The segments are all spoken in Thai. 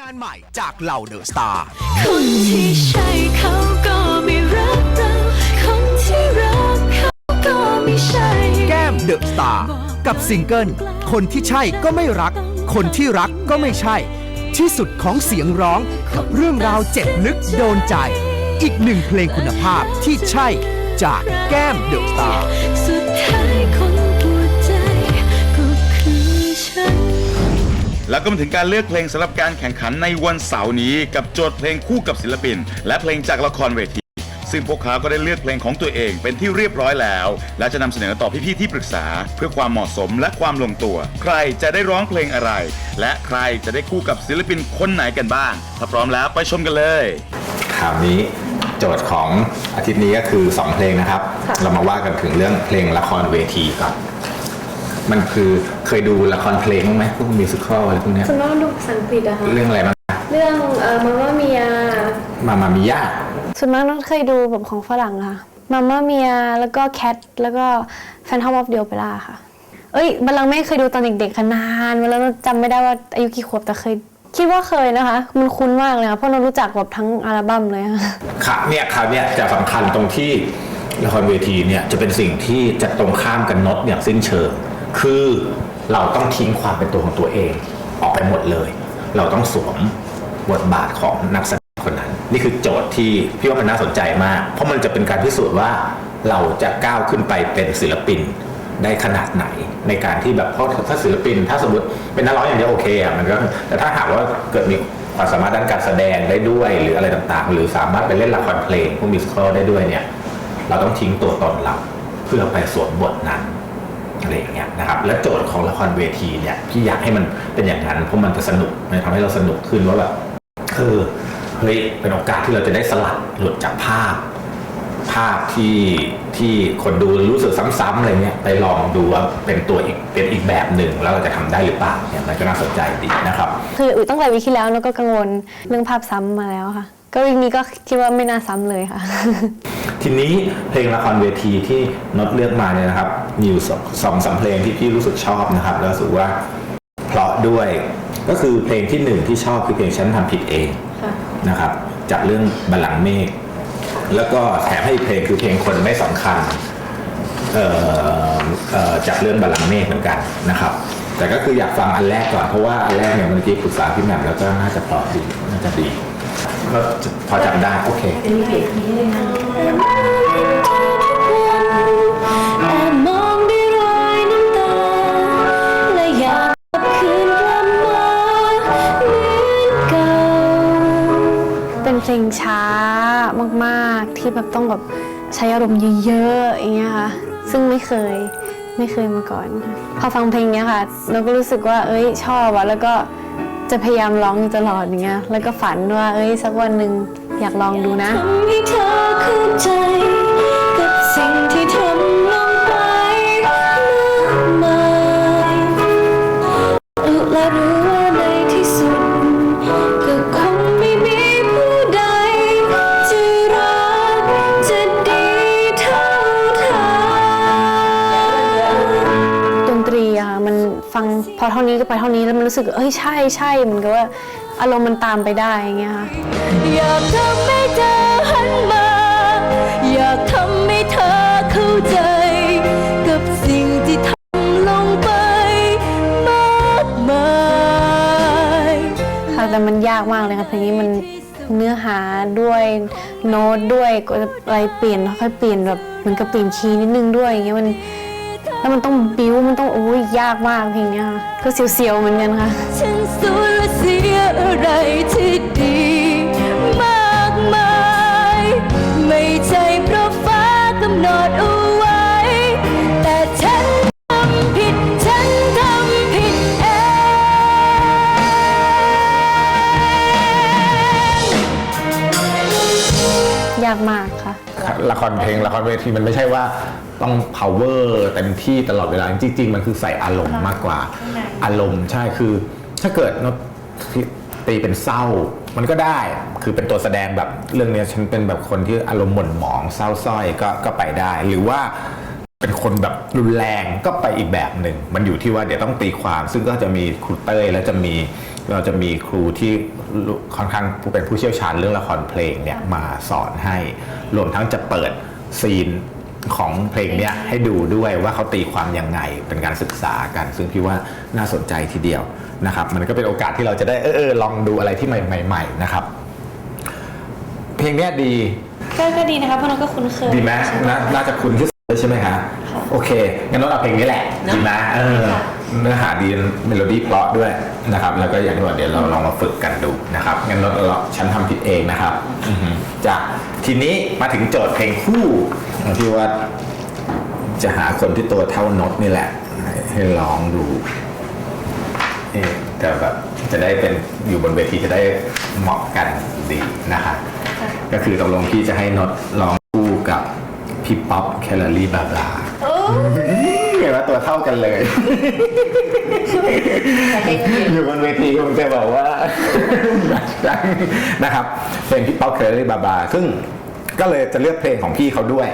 งานใหม่จากเหล่าเดอะสตาร์คนที่ใช่เขาก็ไม่รักเราคนที่รักเขาก็ไม่ใช่ แก้มเดอะสตาร์กับซิงเกิล คนที่ใช่ก็ไม่รัก คนที่รักก็ไม่ใช่ ที่สุดของเสียงร้องกับเรื่องราวเจ็บลึกโดนใจ อีกหนึ่งเพลงคุณภาพที่ใช่จากแก้มเดอะสตาร์ ก็มาถึงการเลือกเพลงสำหรับการแข่งขันในวันเสาร์นี้ กับโจทย์เพลงคู่กับศิลปิน และเพลงจากละครเวที ซึ่งพวกเขาก็ได้เลือกเพลงของตัวเองเป็นที่เรียบร้อยแล้ว และจะนำเสนอต่อพี่ๆที่ปรึกษา เพื่อความเหมาะสมและความลงตัว ใครจะได้ร้องเพลงอะไร และใครจะได้คู่กับศิลปินคนไหนกันบ้าง ถ้าพร้อมแล้วไปชมกันเลยคราวนี้โจทย์ของอาทิตย์นี้ก็คือ 2 เพลงนะครับ เรามาว่ากันถึงเรื่องเพลงละครเวทีก่อน มันคือเคยดูละครเพลงบ้างไหมพวกมิวสิควลอะไรพวกเนี้ยส่วนมากดูภาษาอังกฤษอะค่ะ เรื่องอะไรบ้างเรื่องเอ่อมาม่าเมียมามามิยาส่วนมากน้องเคยดูแบบของฝรั่งค่ะมาม่าเมียแล้วก็แคทแล้วก็แฟนทอมออฟเดีย p เปร่าค่ะ เอ้ยบัลลังก์แม่เคยดูตอนเด็กๆค่ะนานมาแล้วจำไม่ได้ว่าอายุกี่ขวบแต่เคย คิดว่าเคยนะคะ มันคุ้นมากเลยค่ะเพราะเรารู้จักแบบทั้งอัลบั้มเลยค่ะ ค่ะเนี่ยคราวเนี้ยจะสำคัญตรงที่ละครเวทีเนี่ยจะเป็นสิ่งที่จะตรงข้ามกันน็อตอย่างสิ้นเชิง คือเราต้องทิ้งความเป็นตัวของตัวเอง ออกไปหมดเลย เราต้องสวมบทบาทของนักแสดงคนนั้น นี่คือโจทย์ที่พี่ว่ามันน่าสนใจมาก เพราะมันจะเป็นการพิสูจน์ว่าเราจะก้าวขึ้นไปเป็นศิลปินได้ขนาดไหนในการที่แบบเพราะถ้าศิลปิน ถ้าสมมติเป็นนักร้องอย่างเดียวโอเคอะมันก็แต่ถ้าหากว่าเกิดมีความสามารถด้านการแสดงได้ด้วยหรืออะไรต่างๆ หรือสามารถไปเล่นละครเพลงพวกมิวสิควลได้ด้วยเนี่ยเราต้องทิ้งตัวตนเราเพื่อไปสวมบทนั้น อะไรอย่างเงี้ยนะครับและโจทย์ของละครเวทีเนี่ยพี่อยากให้มันเป็นอย่างนั้นเพราะมันจะสนุกมันทำให้เราสนุกขึ้นว่าแบบเออเฮ้ยเป็นโอกาสที่เราจะได้สลัดหลุดจากภาพ ภาพที่ที่คนดูรู้สึกซ้ำๆอะไรเงี้ยไปลองดูว่าเป็นตัวอีกเป็นอีกแบบหนึ่งแล้วเราจะทำได้หรือเปล่าเนี่ยมันก็น่าสนใจดีนะครับ คืออุยตั้งแต่วีคที่แล้วแล้วก็กังวลเรื่องภาพซ้ำมาแล้วค่ะ ก็วีคนี้ก็คิดว่าไม่น่าซ้ำเลยค่ะ ทีนี้เพลงละครเวทีที่นดเลือกมาเนี่ยนะครับ มีอยู่สองสองสามเพลงที่พี่รู้สึกชอบนะครับ แล้วรู้สึกว่าเพราะด้วย ก็คือเพลงที่หนึ่งที่ชอบคือเพลงฉันทำผิดเองค่ะนะครับ จากเรื่องบัลลังก์เมฆแล้วก็แถมให้อีกเพลงคือเพลงคนไม่สำคัญเอ่อเอ่อจากเรื่องบัลลังก์เมฆเหมือนกันนะครับ แต่ก็คืออยากฟังอันแรกก่อนเพราะว่าอันแรกเนี่ยเมื่อกี้ปรึกษาพี่แหม่มแล้วก็น่าจะเพราะดีน่าจะดี ก็พอจำได้โอเคแอบมองด้วยรอยน้ำตาและอยากคืนกลับมเหมือนเก่าเป็นเพลงช้ามากๆ ที่แบบต้องแบบใช้อารมณ์เยอะๆอย่างเงี้ยค่ะซึ่งไม่เคยไม่เคยมาก่อน พอฟังเพลงเนี้ยค่ะ เราก็รู้สึกว่า เอ้ยชอบอะแล้วก็ จะพยายามร้องอยู่ตลอดอย่างเงี้ย แล้วก็ฝันว่า เอ้ยสักวันหนึ่งอยากลองดูนะ ทำให้เธอเข้าใจกับสิ่งที่ทำ พอเท่านี้ก็ไปเท่านี้แล้วมันรู้สึกเอ้ยใช่ใช่เหมือนกับว่าอารมณ์มันตามไปได้อย่างเงี้ยค่ะอยากทำให้เธอหันมาอยากทำให้เธอเข้าใจ กับสิ่งที่ทำลงไปมากมายค่ะแต่มันยากมากเลยค่ะเพลงนี้มันเนื้อหาด้วยโน้ตด้วยอะไรเปลี่ยนค่อยๆเปลี่ยนแบบเหมือนกับเปลี่ยนคีย์นิดนึงด้วยอย่างเงี้ยมัน แล้วมันต้องบิ้วมันต้องโอ้ยยากมากเพลงเนี้ยค่ะก็เสียวๆเหมือนกันค่ะฉันสูญเสียอะไรที่ดีมากมายไม่ใช่เพราะฟ้ากำหนดเอาไว้ แต่ฉันทำผิดฉันทำผิดเองยากมากค่ะ ละครเพลงละครเวทีมันไม่ใช่ว่า ต้อง power เต็มที่ตลอดเวลา จริง ๆ มันคือใส่อารมณ์มากกว่า อารมณ์ใช่คือถ้าเกิดโน้ตตีเป็นเศร้า มันก็ได้คือเป็นตัวแสดงแบบเรื่องเนี้ยฉันเป็นแบบคนที่อารมณ์หม่นหมองเศร้าสร้อยก็ก็ไปได้ หรือว่าเป็นคนแบบรุนแรงก็ไปอีกแบบหนึ่ง มันอยู่ที่ว่าเดี๋ยวต้องตีความ ซึ่งก็จะมีครูเต้ยและจะมีเราจะมีครูที่ค่อนข้างผู้เป็นผู้เชี่ยวชาญเรื่องละครเพลงเนี่ยมาสอนให้ รวมทั้งจะเปิดซีน ของเพลงเนี้ยให้ดูด้วยว่าเขาตีความยังไงเป็นการศึกษากัน ซึ่งพี่ว่าน่าสนใจทีเดียวนะครับ มันก็เป็นโอกาสที่เราจะได้เออเออลองดูอะไรที่ใหม่ ๆ นะครับ เพลงเนี้ยดีก็ก็ดีนะคะเพราะเราก็คุ้นเคยดีไหมน่าน่าจะคุ้นที่สุดเลยใช่ไหมคะโอเคงั้นเราเอาเพลงนี้แหละดีไหมเออ เนื้อหาดีเมโลดี้เพราะด้วยนะครับ แล้วก็อย่างที่บอกเดี๋ยวเราลองมาฝึกกันดูนะครับงั้นเราเราฉันทำผิดเองนะครับจ้ะทีนี้มาถึงโจทย์เพลงคู่ที่ว่าจะหาคนที่ตัวเท่านดนี่แหละ ให้ให้ร้องดูเอ๊ะแต่แบบจะได้เป็นอยู่บนเวทีจะได้เหมาะกันดีนะคะก็คือตกลงพี่จะให้นดร้องคู่กับพี่ป๊อปแคลอรี่บาบลา เห็นว่าตัวเท่ากันเลย อยู่บนเวทีคงจะบอกว่านะครับเพลงพี่ป๊อปแคลอรี่บาบลาซึ่งก็เลยจะเลือกเพลงของพี่เขาด้วย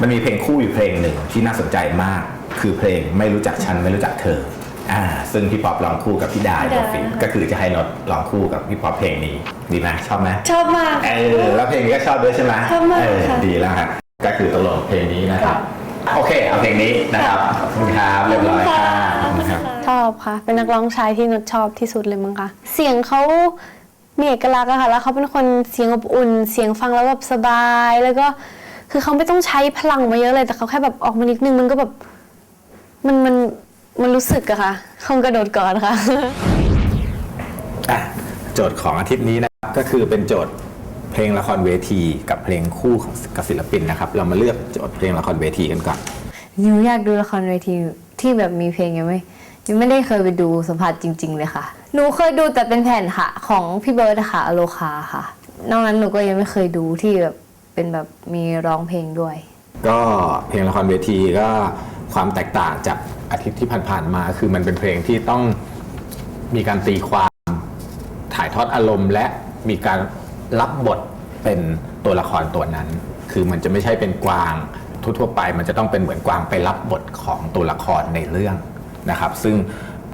มันมีเพลงคู่อยู่เพลงหนึ่งที่น่าสนใจมาก คือเพลงไม่รู้จักฉันไม่รู้จักเธออ่าซึ่งพี่ป๊อปร้องคู่กับพี่ดาพี่โดดาฟินก็คือจะให้นดร้องคู่กับพี่ป๊อปเพลงนี้ ดีไหมชอบไหมชอบมากเออแล้วเพลงนี้ก็ชอบด้วยใช่ไหมชอบมากเออค่ะดีแล้วครับก็คือตกลงเพลงนี้นะครับ โอเค เอาเพลงนี้นะครับ ขอบคุณครับเรียบร้อยค่ะขอบคุณครับ ชอบค่ะ เป็นนักร้องชายที่นุชชอบที่สุดเลยมั้งคะเสียงเขามีเอกลักษณ์อะค่ะ แล้วเขาเป็นคนเสียงอบอุ่น เสียงฟังแล้วแบบสบาย แล้วก็คือเขาไม่ต้องใช้พลังมาเยอะเลย แต่เขาแค่แบบออกมานิดนึงมันก็แบบมันมันมันรู้สึกอะค่ะคงกระโดดก่อนค่ะ อะโจทย์ของอาทิตย์นี้นะครับก็คือเป็นโจทย์ เพลงละครเวทีกับเพลงคู่ของกับศิลปินนะครับ เรามาเลือกโจทย์เพลงละครเวทีกันก่อนหนูอยากดูละครเวทีที่แบบมีเพลงยังไม่ยังไม่ได้เคยไปดูสัมผัสจริง ๆ เลยค่ะ หนูเคยดูแต่เป็นแผ่นค่ะ ของพี่เบิร์ดอะค่ะอโลคาค่ะ นอกนั้นหนูก็ยังไม่เคยดูที่แบบเป็นแบบมีร้องเพลงด้วย ก็เพลงละครเวทีก็ความแตกต่างจากอาทิตย์ที่ผ่านๆมา คือมันเป็นเพลงที่ต้องมีการตีความถ่ายทอดอารมณ์และมีการ รับบทเป็นตัวละครตัวนั้น คือมันจะไม่ใช่เป็นกวางทั่วๆไป มันจะต้องเป็นเหมือนกวางไปรับบทของตัวละครในเรื่องนะครับ ซึ่ง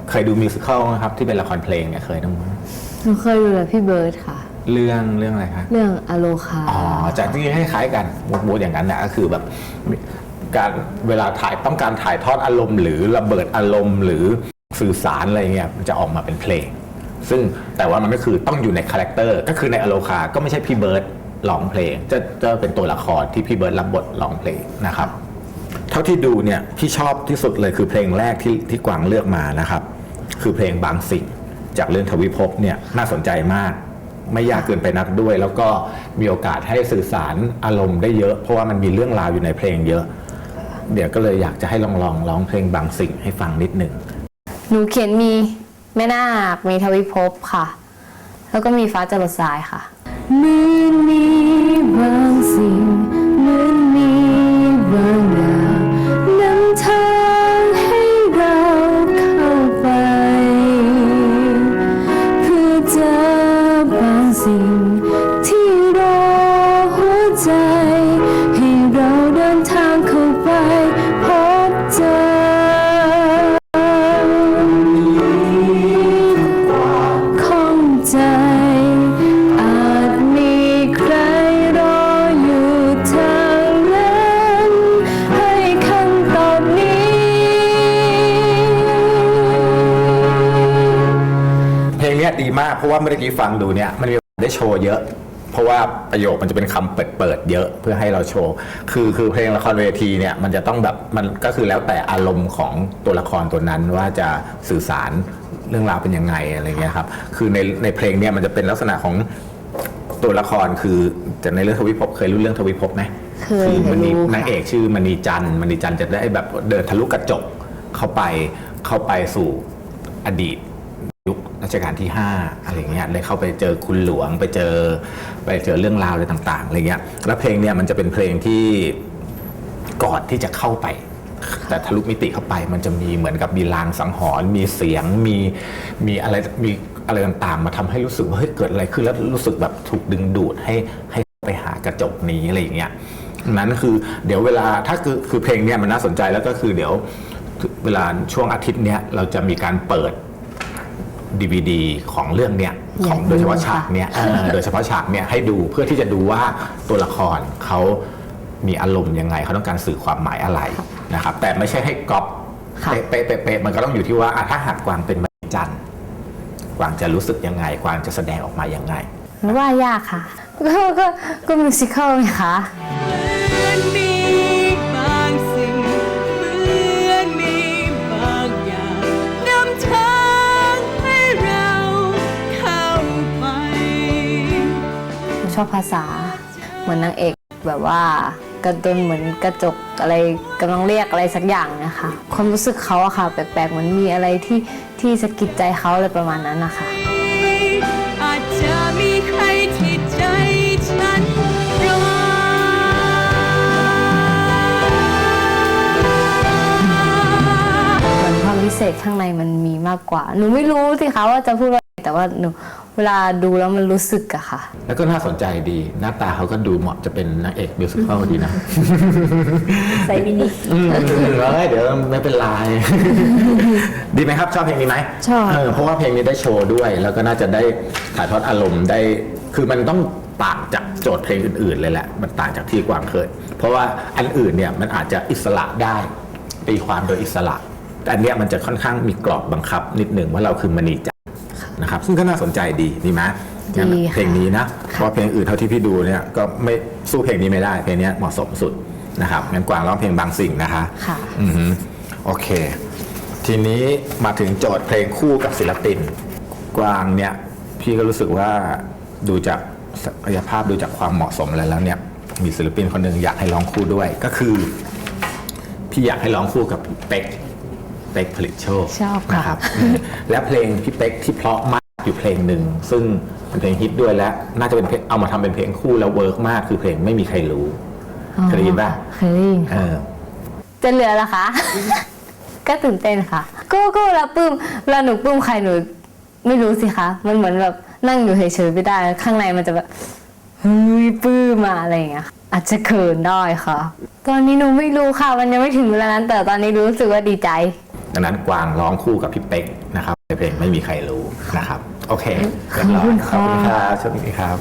เคยดูมิวสิควลนะครับที่เป็นละครเพลงเนี่ยเคยต้องหนูเคยดูแต่พี่เบิร์ดค่ะ เรื่องเรื่องอะไรคะเรื่องอโลคาอ๋อจากที่คล้ายๆกันมูดๆอย่างนั้นนะก็คือแบบการเวลาถ่ายต้องการถ่ายทอดอารมณ์ หรือระเบิดอารมณ์หรือสื่อสารอะไรเงี้ยมันจะออกมาเป็นเพลง ซึ่งแต่ว่ามันก็คือต้องอยู่ในคาแรคเตอร์ก็คือในอโลคาก็ไม่ใช่พี่เบิร์ดร้องเพลง จะจะเป็นตัวละครที่พี่เบิร์ดรับบทร้องเพลงนะครับ เท่าที่ดูเนี่ยพี่ชอบที่สุดเลยคือเพลงแรกที่ที่กวางเลือกมานะครับ คือเพลงบางสิ่งจากเรื่องทวิภพเนี่ยน่าสนใจมาก ไม่ยากเกินไปนักด้วย แล้วก็มีโอกาสให้สื่อสารอารมณ์ได้เยอะ เพราะว่ามันมีเรื่องราวอยู่ในเพลงเยอะ เดี๋ยวก็เลยอยากจะให้ลองลองร้องเพลงบางสิ่งให้ฟังนิดหนึ่งหนูเขียนมี แม่นาคมีทวิภพค่ะ แล้วก็มีฟ้าจรดสายค่ะ เหมือนมีบางสิ่ง กเพราะว่าเมื่อกี้ฟังดูเนี่ยมันมีได้โชว์เยอะ เพราะว่าประโยคมันจะเป็นคำเปิดเปิดๆเยอะเพื่อให้เราโชว์ คือคือเพลงละครเวทีเนี่ยมันจะต้องแบบมันก็คือแล้วแต่อารมณ์ของตัวละครตัวนั้นว่าจะสื่อสารเรื่องราวเป็นยังไงอะไรเงี้ยครับ คือในในเพลงเนี่ยมันจะเป็นลักษณะของตัวละครคือจะในเรื่องทวิภพเคยรู้เรื่องทวิภพไหมเคยคือมันมีรู้ค่ะนางเอกชื่อมณีจันทร์มณีจันทร์จะได้แบบเดินทะลุกระจกเข้าไปเข้าไปสู่อดีต ยุครัชกาลที่ 5 อะไรเงี้ยเลยเข้าไปเจอคุณหลวงไปเจอไปเจอเรื่องราวอะไรต่างๆอะไรเงี้ยแล้วเพลงเนี่ยมันจะเป็นเพลงที่ก่อนที่จะเข้าไป แต่ทะลุมิติเข้าไปมันจะมีเหมือนกับมีลางสังหรณ์มีเสียงมีมีอะไรมีอะไรต่างๆ มาทำให้รู้สึกว่าเฮ้ยเกิดอะไรขึ้นแล้วรู้สึกแบบถูกดึงดูดให้ให้ไปหากระจกนี้อะไรอย่างเงี้ยนั้นคือเดี๋ยวเวลาถ้าคือคือเพลงเนี่ยมันน่าสนใจแล้วก็คือเดี๋ยวเวลาช่วงอาทิตย์เนี้ยเราจะมีการเปิด DVD ของเรื่องเนี้ยอขยาอกงดูโดยเฉพาะค่ะฉากเนี้ยเออโดยเฉพาะฉากเนี้ยให้ดูเพื่อที่จะดูว่าตัวละครเขามีอารมณ์ยังไงเขาต้องการสื่อความหมายอะไรนะครับ แต่ไม่ใช่ให้ก๊อปค่ะเป๊ะเป๊ะเป๊ะมันก็ต้องอยู่ที่ว่าอะถ้าหากกวางเป็นมณีจันทร์กวางจะรู้สึกยังไง กวางจะแสดงออกมายังไงหนูว่ายากค่ะ ก็ก็ก็มิวสิควลไงคะ ชอบภาษา เหมือนนางเอกแบบว่ากระตุนเหมือนกระจกอะไรกำลังเรียกอะไรสักอย่างนะคะ ความรู้สึกเขาอะค่ะ แปลกๆเหมือนมีอะไรที่ที่สะกิดใจเขาอะไรประมาณนั้นนะคะอาจจะมีใครที่ใจฉันรอเหมือนความพิเศษข้างในมันมีมากกว่า หนูไม่รู้สิคะว่าจะพูดว่าอะไรแต่ว่าหนู เวลาดูแล้วมันรู้สึกอะค่ะ แล้วก็น่าสนใจดี หน้าตาเขาก็ดูเหมาะจะเป็นนางเอกมิวสิควลดีนะใส่มินิอืมเอ้ยเดี๋ยวไม่เป็นไร ดีไหมครับ ชอบเพลงนี้ไหมชอบ เเพราะว่าเพลงนี้ได้โชว์ด้วย แล้วก็น่าจะได้ถ่ายทอดอารมณ์ได้ คือมันต้องต่างจากโจทย์เพลงอื่น ๆ เลยแหละ มันต่างจากที่กวางเคย เพราะว่าอันอื่นเนี่ยมันอาจจะอิสระได้ตีความโดยอิสระแต่อันเนี้ยมันจะค่อนข้างมีกรอบบังคับ นิดหนึ่งว่าเราคือมณีจักร นะครับ ซึ่งก็น่าสนใจดีดีไหมงั้นดีค่ะเพลงนี้นะเพราะว่าเพลงอื่นเท่าที่พี่ดูเนี่ยก็ไม่สู้เพลงนี้ไม่ได้เพลงเนี้ยเหมาะสมสุดนะครับงั้นกวางร้องเพลงบางสิ่งนะคะค่ะอือฮึโอเค ทีนี้มาถึงโจทย์เพลงคู่กับศิลปิน กวางเนี่ยพี่ก็รู้สึกว่าดูจากศักยภาพดูจากความเหมาะสมอะไรแล้วเนี่ยมีศิลปินคนหนึ่งอยากให้ร้องคู่ด้วยก็คือ พี่อยากให้ร้องคู่กับพี่เป๊ก เป๊กผลิตโชคชอบค่ะนะครับอืมและเพลงพี่เป๊กที่เพราะมากอยู่เพลงหนึ่ง ซึ่งเป็นเพลงฮิตด้วยและน่าจะเป็นเพลงเอามาทำเป็นเพลงคู่แล้วเวิร์กมากคือเพลงไม่มีใครรู้เคยได้ยินป่ะเคยได้ยินเอค่ะอจะเหลือเหรอคะ ก็ตื่นเต้นค่ะก็ก็เวลาปลื้มเวลาหนูปลื้มใครหนูไม่รู้สิคะ มันเหมือนแบบนั่งอยู่เฉยๆไม่ได้ ข้างในมันจะแบบเฮ้ยปลื้มมาอะไรอย่างเงี้ยค่ะอาจจะเขินได้ค่ะ ตอนนี้หนูไม่รู้ค่ะ มันยังไม่ถึงเวลานั้นแต่ตอนนี้รู้สึกว่าดีใจ ดังนั้นกวางร้องคู่กับพี่เป๊กนะครับในเพลงไม่มีใครรู้นะครับ โอเคเรียบร้อยขอบคุณขอบคุณคค่ะรับสวัสดีครับ